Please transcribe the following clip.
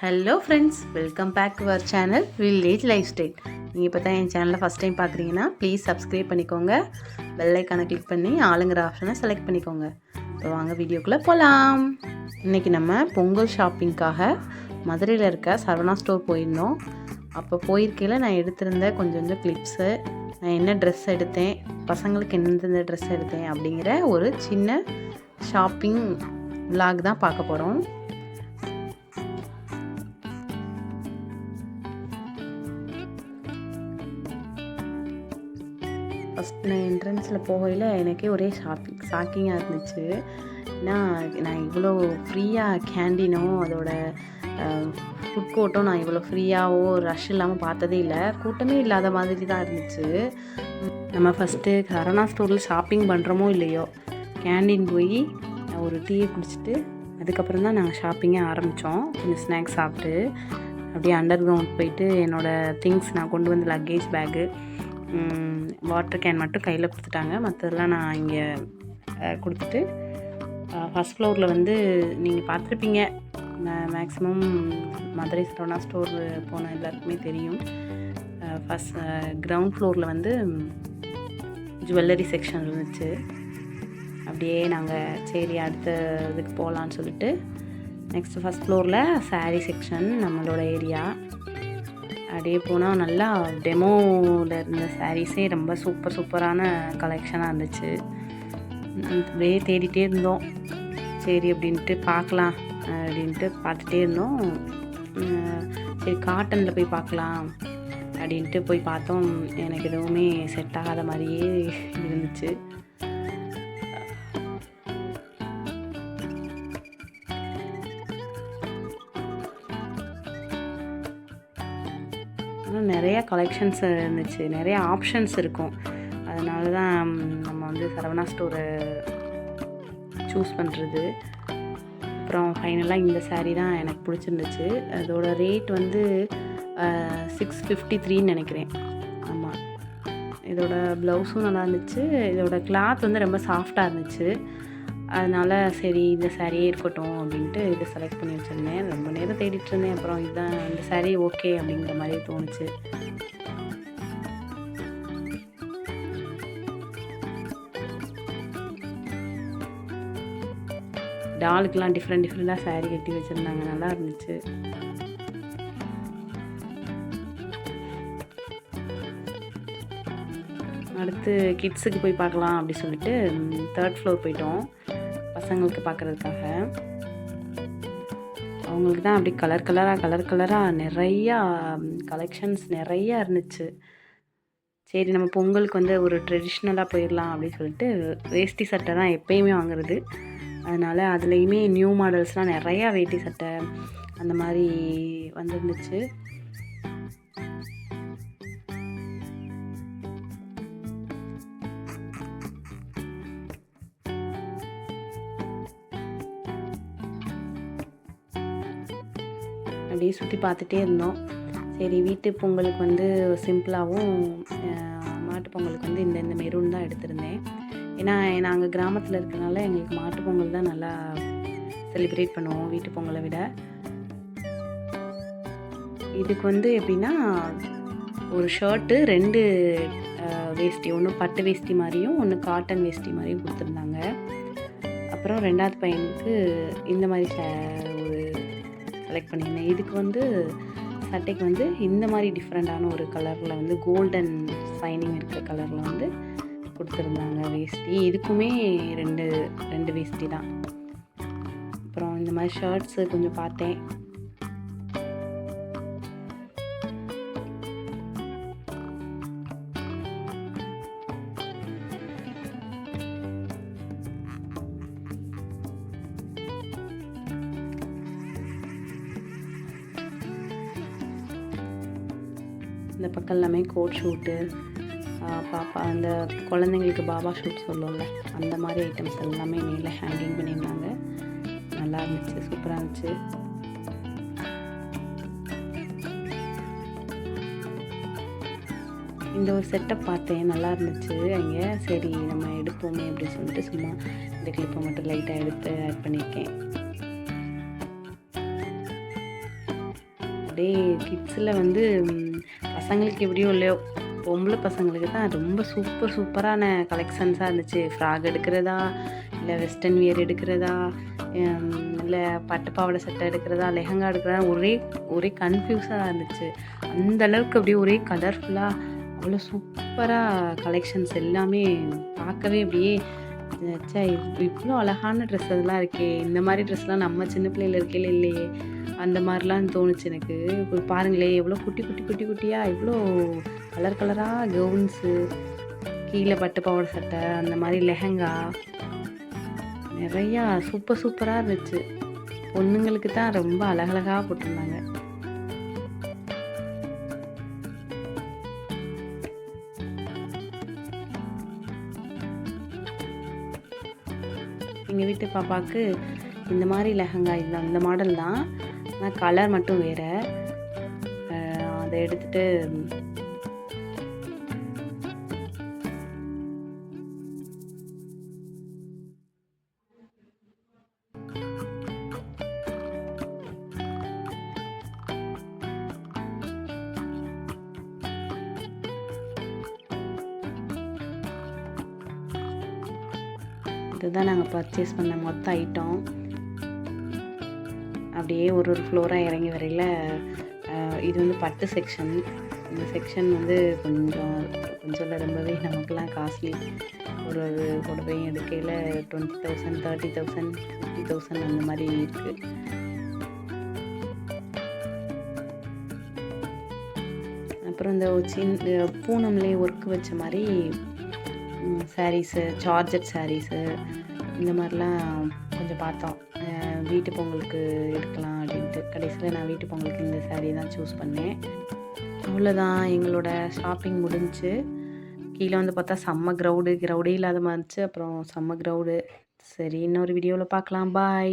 Hello friends welcome back to our channel village life style நீங்கள் இப்போ தான் என் சேனலை ஃபஸ்ட் டைம் பார்க்குறீங்கன்னா ப்ளீஸ் சப்ஸ்கிரைப் பண்ணிக்கோங்க. பெல் கிளிக் பண்ணி ஆளுங்கிற ஆப்ஷனை செலக்ட் பண்ணிக்கோங்க. இப்போ வாங்க வீடியோக்குள்ளே போகலாம் இன்றைக்கி நம்ம பொங்கல் ஷாப்பிங்க்காக மதுரையில் இருக்க சரவணா ஸ்டோர் போயிருந்தோம். அப்போ போயிருக்கையில் நான் எடுத்திருந்த கொஞ்சம் கொஞ்சம் கிளிப்ஸு நான் என்ன ட்ரெஸ் எடுத்தேன் பசங்களுக்கு எந்தெந்த ட்ரெஸ் எடுத்தேன் அப்படிங்கிற ஒரு சின்ன ஷாப்பிங் விளாக் தான் பார்க்க போகிறோம் ஃபஸ்ட் நான் என்ட்ரன்ஸில் போகையில் எனக்கே ஒரே ஷாப்பிங் ஷாக்கிங்காக இருந்துச்சு. ஏன்னா நான் இவ்வளோ ஃப்ரீயாக கேண்டீனோ அதோட ஃபுட் கோர்ட்டும் நான் இவ்வளோ ஃப்ரீயாகவோ ரஷ் இல்லாமல் பார்த்ததே இல்லை. கூட்டமே இல்லாத மாதிரி தான் இருந்துச்சு. நம்ம ஃபஸ்ட்டு சரணா ஸ்டோரில் ஷாப்பிங் பண்ணுறோமோ இல்லையோ கேண்டீன் போய் ஒரு டீயை குடிச்சிட்டு அதுக்கப்புறம் தான் நாங்கள் ஷாப்பிங்கே ஆரம்பித்தோம் கொஞ்சம் ஸ்நாக்ஸ் சாப்பிட்டு அப்படியே அண்டர் கிரவுண்ட் போயிட்டு என்னோடய திங்ஸ் நான் கொண்டு வந்த லக்கேஜ் பேக்கு வாட்டர் கேன் மட்டும் கையில் கொடுத்துட்டாங்க. மற்றதெல்லாம் நான் இங்கே கொடுத்துட்டு ஃபஸ்ட் ஃப்ளோரில் வந்து நீங்கள் பார்த்துருப்பீங்க. மேக்ஸிமம் மதுரை சரவணா ஸ்டோர் போன எல்லாருக்குமே தெரியும். ஃபஸ்ட் கிரவுண்ட் ஃப்ளோரில் வந்து ஜுவல்லரி செக்ஷன் இருந்துச்சு. அப்படியே நாங்கள் சரி அடுத்த இதுக்கு போகலான்னு சொல்லிட்டு நெக்ஸ்ட்டு ஃபஸ்ட் ஃப்ளோரில் சாரீ செக்ஷன் நம்மளோட ஏரியா அப்படியே போனால் நல்லா டெமோவில் இருந்த சாரீஸே ரொம்ப சூப்பர் சூப்பரான கலெக்ஷனாக இருந்துச்சு. அப்படியே தேடிட்டே இருந்தோம். சரி அப்படின்ட்டு பார்க்கலாம் அப்படின்ட்டு பார்த்துட்டே இருந்தோம். சரி காட்டனில் போய் பார்க்கலாம் அப்படின்ட்டு போய் பார்த்தோம். எனக்கு எதுவுமே செட் ஆகாத மாதிரியே இருந்துச்சு. ஆனால் நிறையா கலெக்ஷன்ஸ் இருந்துச்சு. நிறைய ஆப்ஷன்ஸ் இருக்கும். அதனால தான் நம்ம வந்து சரவணா ஸ்டோரை சூஸ் பண்ணுறது அப்புறம் ஃபைனலாக இந்த சாரீ தான் எனக்கு பிடிச்சிருந்துச்சு. அதோட ரேட் வந்து சிக்ஸ் ஃபிஃப்டி த்ரீன்னு நினைக்கிறேன். ஆமாம் இதோட ப்ளவுஸும் நல்லா இருந்துச்சு. இதோட கிளாத் வந்து ரொம்ப சாஃப்டாக இருந்துச்சு. அதனால் சரி இந்த சாரியே இருக்கட்டும் அப்படின்ட்டு இதை செலக்ட் பண்ணி வச்சுருந்தேன். ரொம்ப நேரம் தேடிட்டு இருந்தேன். அப்புறம் இதுதான் இந்த சாரீ ஓகே அப்படிங்கிற மாதிரி தோணுச்சு. டாலுக்கெலாம் டிஃப்ரெண்ட் டிஃப்ரெண்ட்டாக சாரீ கட்டி வச்சுருந்தாங்க. நல்லா இருந்துச்சு. அடுத்து கிட்ஸுக்கு போய் பார்க்கலாம் அப்படி சொல்லிட்டு தேர்ட் ஃப்ளோர் போயிட்டோம். பசங்களுக்கு பார்க்குறதுக்காக. அவங்களுக்கு தான் அப்படி கலர் கலராக கலர் கலராக நிறையா கலெக்ஷன்ஸ் நிறையா இருந்துச்சு. சரி நம்ம பொங்கலுக்கு வந்து ஒரு ட்ரெடிஷ்னலாக போயிடலாம் அப்படின்னு சொல்லிட்டு வேஷ்டி சட்டை தான் எப்பயுமே வாங்குறது. அதனால் அதுலேயுமே நியூ மாடல்ஸ்லாம் நிறையா வேட்டி சட்டை அந்த மாதிரி வந்துருந்துச்சு. அப்படியே சுற்றி பார்த்துட்டே இருந்தோம். சரி வீட்டு பொங்கலுக்கு வந்து சிம்பிளாகவும் மாட்டு பொங்கலுக்கு வந்து இந்த இந்த மெரூன் தான் எடுத்திருந்தேன். ஏன்னா நாங்கள் கிராமத்தில் இருக்கிறனால எங்களுக்கு மாட்டு பொங்கல் தான் நல்லா செலிப்ரேட் பண்ணுவோம் வீட்டு பொங்கலை விட. இதுக்கு வந்து எப்படின்னா ஒரு ஷர்ட்டு ரெண்டு வேஷ்டி ஒன்று பட்டு வேஷ்டி மாதிரியும் ஒன்று காட்டன் வேஷ்டி மாதிரியும் கொடுத்துருந்தாங்க. அப்புறம் ரெண்டாவது பையனுக்கு இந்த மாதிரி செலக்ட் பண்ணியிருந்தேன். இதுக்கு வந்து சட்டைக்கு வந்து இந்த மாதிரி டிஃப்ரெண்ட்டான ஒரு கலரில் வந்து கோல்டன் சைனிங் இருக்கிற கலரில் வந்து கொடுத்துருந்தாங்க வேஷ்டி. இதுக்குமே ரெண்டு ரெண்டு வேஷ்டி தான். அப்புறம் இந்த மாதிரி ஷர்ட்ஸு கொஞ்சம் பார்த்தேன். இந்த பக்கம் எல்லாமே கோட் ஷூட்டு பாப்பா அந்த குழந்தைங்களுக்கு பாபா ஷூட் சொல்லுவோம்ல அந்த மாதிரி ஐட்டம்ஸ் எல்லாமே மேலே ஹேங்கிங் பண்ணியிருந்தாங்க. நல்லா இருந்துச்சு சூப்பராக இருந்துச்சு. இந்த ஒரு செட்டப் பார்த்தேன் நல்லா இருந்துச்சு. அங்கே சரி நம்ம எடுப்போமே அப்படின்னு சொல்லிட்டு சும்மா இந்த கிளிப்பை மட்டும் லைட்டாக எடுத்து ஆட் பண்ணியிருக்கேன். அப்படியே கிட்ஸில் வந்து பசங்களுக்கு எப்படியோ இல்லையோ பொம்பளை பசங்களுக்கு தான் ரொம்ப சூப்பர் சூப்பரான கலெக்ஷன்ஸாக இருந்துச்சு. ஃப்ராக் எடுக்கிறதா இல்லை வெஸ்டர்ன் வியர் எடுக்கிறதா இல்லை பட்டு பாவாடை சட்டை எடுக்கிறதா லெஹங்கா எடுக்கிறதா ஒரே ஒரே கன்ஃபியூஸாக இருந்துச்சு. அந்த அளவுக்கு அப்படியே ஒரே கலர்ஃபுல்லாக அவ்வளோ சூப்பராக கலெக்ஷன்ஸ் எல்லாமே பார்க்கவே அப்படியே இவ்வளோ அழகான ட்ரெஸ் அதெல்லாம் இருக்கே இந்த மாதிரி ட்ரெஸ்லாம் நம்ம சின்ன பிள்ளையில இருக்கையில இல்லையே அந்த மாதிரிலாம் தோணுச்சு எனக்கு. இப்போ பாருங்களேன் எவ்வளோ குட்டி குட்டி குட்டி குட்டியாக இவ்வளோ கலர் கலராக கவுன்ஸு கீழே பட்டு பாவாடை சட்டை அந்த மாதிரி லெஹங்கா நிறையா சூப்பர் சூப்பராக இருந்துச்சு. பொண்ணுங்களுக்கு தான் ரொம்ப அழகழகாக போட்டிருந்தாங்க. எங்கள் வீட்டு பாப்பாவுக்கு இந்த மாதிரி லெஹங்கா இல்லை அந்த மாடல் தான். ஆனால் கலர் மட்டும் வேறு. அதை எடுத்துகிட்டு இதுதான் நாங்கள் பர்ச்சேஸ் பண்ண மொத்த ஐட்டம் அப்படியே ஒரு ஒரு ஃப்ளோராக இறங்கி வரையில இது வந்து பட்டு செக்ஷன் இந்த செக்ஷன் வந்து கொஞ்சம் கொஞ்சம் ரொம்பவே நமக்கெல்லாம் காஸ்ட்லி ஒரு ஒரு புடவையும் எடுக்கையில் twenty thousand thirty thousand fifty thousand அந்த மாதிரி இருக்குது அப்புறம் இந்த சின்ன பூனம்லே ஒர்க் வச்ச மாதிரி சாரீஸு சார்ஜர் சாரீஸு இந்த மாதிரிலாம் கொஞ்சம் பார்த்தோம். வீட்டு பொங்கலுக்கு எடுக்கலாம் அப்படின்ட்டு. கடைசியில் நான் வீட்டு பொங்கலுக்கு இந்த சாரீ தான் சூஸ் பண்ணேன். அவ்வளோதான் எங்களோட ஷாப்பிங் முடிஞ்சு கீழே வந்து பார்த்தா செம்ம க்ரௌடு க்ரௌடே இல்லாத மாதிரி இருந்துச்சு. அப்புறம் செம்ம க்ரௌடு சரி இன்னொரு வீடியோவில் பார்க்கலாம். பாய்